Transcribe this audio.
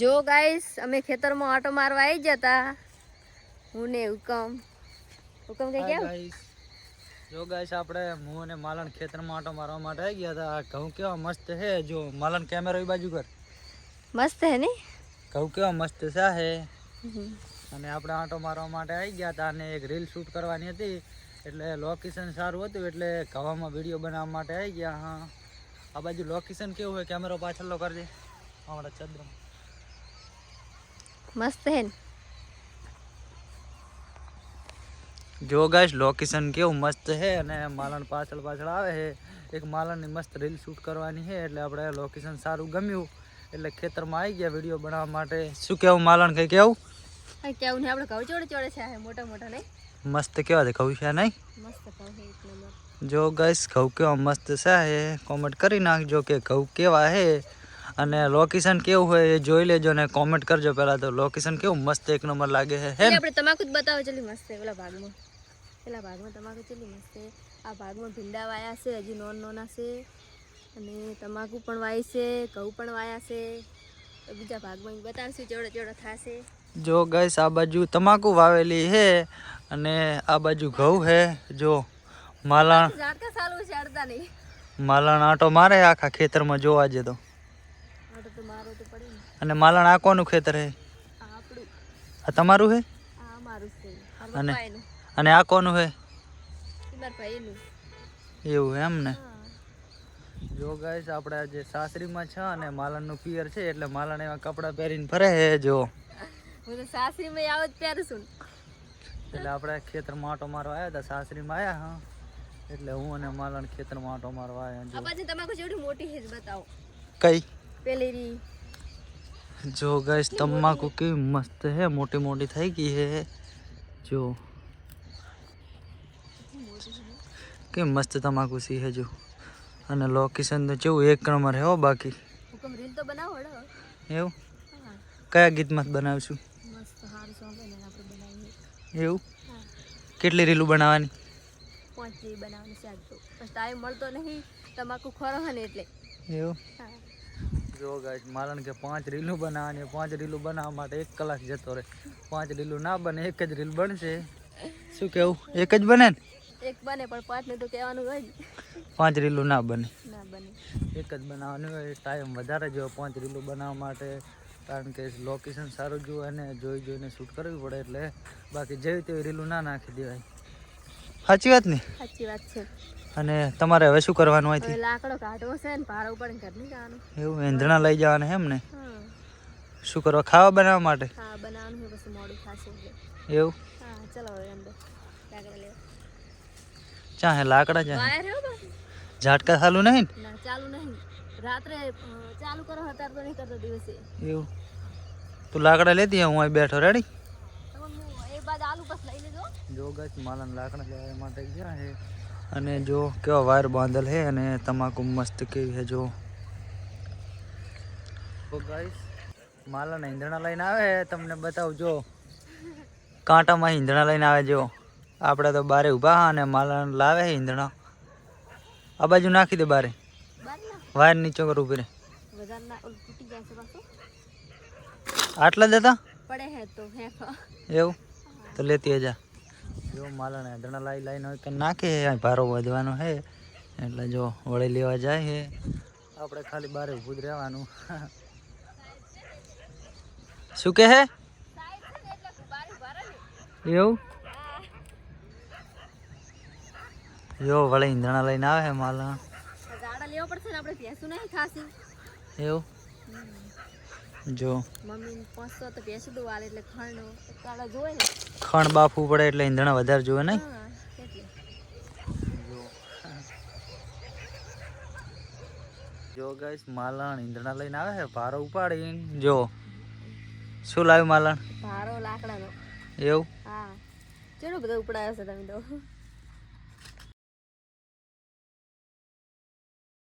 જો ગાઈસ અમે ખેતરમાં આટો મારવા આવી જતા. હું ને હુકમ. હુકમ કઈ ગયા? ગાઈસ જો ગાઈસ આપણે હું અને માલણ ખેતરમાં આટો મારવા માટે આવી ગયા હતા. ઘઉં કેવા મસ્ત છે. જો માલણ કેમેરો એ બાજુ કર. મસ્ત હે ને? ઘઉં કેવા મસ્ત છે હે. અને આપણે આંટો મારવા માટે આવી ગયા હતા અને એક રીલ શૂટ કરવાની હતી. એટલે લોકેશન સારું હતું એટલે ઘવામાં વીડિયો બનાવવા માટે આવી ગયા હા. આ બાજુ લોકેશન કેવું હોય કેમેરો પાછળનો કરજે. હમણાં ચંદ્રમાં. મસ્ત હે ને જો ગાઈસ લોકેશન કેવું મસ્ત છે અને માલણ પાછળ પાછળ આવે છે. એક માલણની મસ્ત રીલ શૂટ કરવાની છે એટલે આપણે લોકેશન સારું ગમ્યું. એટલે ખેતરમાં આવી ગયા વીડિયો બનાવવા માટે. શું કેવું માલણ કઈ કેવું? કેવું નહીં આપણે ઘઉં ચોડે ચોડે છે મોટા મોટા નહીં. મસ્ત કેવા છે કહું છે નહીં? મસ્ત ઘઉં છે એક નંબર જો ગાઈસ ઘઉં કેવા મસ્ત છે કોમેન્ટ કરી નાખજો કે ઘઉં કેવા છે. અને લોકેશન કેવું હોય એ જોઈ લેજો ને કોમેન્ટ કરજો પહેલાં તો. લોકેશન કેવું? મસ્ત એક નંબર લાગે છે. હે આપણે તમાકુ જ બતાવો ચલી મસ્ત છે. પેલા ભાગમાં. પેલા ભાગમાં તમાકુ ચલી મસ્ત છે. આ ભાગમાં ભીંડા વાયા છે હજી નોન નોના છે. અને તમાકુ પણ વાય છે ઘઉં પણ વાયા છે. બીજા ભાગમાં બતાવશે બતાવશું જોડે થશે. જો ગઈસ આ બાજુ તમાકુ વાવેલી છે અને આ બાજુ ઘઉં છે. જો માલણ માલણ આટો મારે આખા ખેતરમાં જોવા જતો આટો તો મારો તો પડે ને અને માલણ આ કોનું ખેતર હે? આ તમારું હે? આ અમારું છે. અને? અને આ કોનું હે એવું એમ ને જો ગાઈસ આપણે આજે સાસરીમાં છે અને માલણનું પિયર છે એટલે માલણ એવા કપડાં પહેરીને ફરે હે જો. હું તો સાસરીમાં આવો જ પહેરું છું એટલે આપણે ખેતરમાં આટો મારવા આવ્યા હતા સાસરીમાં આવ્યા હા. એટલે હું અને માલણ ખેતરમાં આટો મારવા આવ્યા જો. તમાકુ જેવડી મોટી છે બતાવો. કઈ? પેલી રી જો ગાઈસ તમાકુ કેવી મસ્ત હે મોટી મોટી થઈ ગઈ હે જો કે મસ્ત તમાકુ સી હે જો અને લોકેશન તો કેવું એક નંબર હે હો બાકી. હુકમ રીલ તો બનાવો એવું? કયા ગીતમાં બનાવશું? મસ્ત હાર સોંગ એને આપણે બનાવીએ. એવું? કેટલી રીલું બનાવવાની? પાંચ રીલ બનાવવાની છે આજ તો. પણ ટાઈમ મળતો નહીં તમાકુ ખોરો ને એટલે. એવું? હા. જો ગાઈસ માલણ કે પાંચ રીલું બનાવવાની પાંચ રીલું બનાવવા માટે એક કલાક જતો રહે. પાંચ રીલું ના બને એક જ રીલ બનશે. શું કેવું? એક જ બને ને? એક બને પણ પાંચ ને તો કહેવાનું હોય પાંચ રીલું ના બને. ના બને. એક જ બનાવવાનું હોય ટાઈમ વધારે જો પાંચ રીલું બનાવવા માટે. કારણ કે લોકેશન સારું જોવે અને જોઈ જોઈને શૂટ કરવી પડે એટલે. બાકી જેવી તેવી રીલું ના નાખી દેવાય. સાચી વાત ને? સાચી વાત છે. અને તમારે હવે શું કરવાનું હોય અહીંથી લાકડો કાઢવો છે ને ભાડો ઉપર ઘર નહીં જવાનું. એવું એંધણા લઈ જવાના એમ ને? શું કરવા ખાવા બનાવવા માટે? હા બનાવવાનું છે પછી મોડું ખાશે એવું? હા ચલો હવે અંદર લાકડા લેવા. ચા હે લાકડા ચા ઝાટકા ચાલુ નહીં ના? ચાલુ નહીં. રાત્રે ચાલુ કરો હતા તો નહીં કરતો દિવસે. એવું? તું લાકડા લેતી હું અહીં બેઠો રેડી હું એક બાદ આલુ બસ લઈ લેજો. જો ગચ માલન લાકડા લેવા માટે ગયા છે અને જો કેવા વાયર બાંધેલ છે અને તમાકુ મસ્ત કેવી છે જો. માલાના ગાઈસ માલન ઈંધણા લઈને આવે તમને બતાવજો કાંટામાં ઈંધણા લઈને આવે જો. આપણે તો બારે ઊભા હા અને માલા લાવે છે ઈંધણા. આ બાજુ નાખી દે બારે. વાયર નીચો કર ઊભી પાછું આટલા દેતા પડે હે તો હે એવું? તો લેતી જા જો માલણ દણા લાઈ લાઈને હોય કે નાખે ભારો વધવાનો છે. એટલે જો વળી લેવા જાય છે. આપણે ખાલી બારે ઊભું જ રહેવાનું. શું કે હે એવું? જો વળી ઈંધણા લઈને આવે માલણ એવું? જો. ખણ. બાફવું પડે એટલે ઈંધણા વધારે જોવે નહીં? જો. ગાઈસ માલણ ઈંધણા લઈને આવે છે ભારો ઉપાડીને. જો. શું લાવ્યું માલણ? ભારો લાકડાનો. એવું? હા. ચેડો બધા ઉપડાયો છે તમે તો?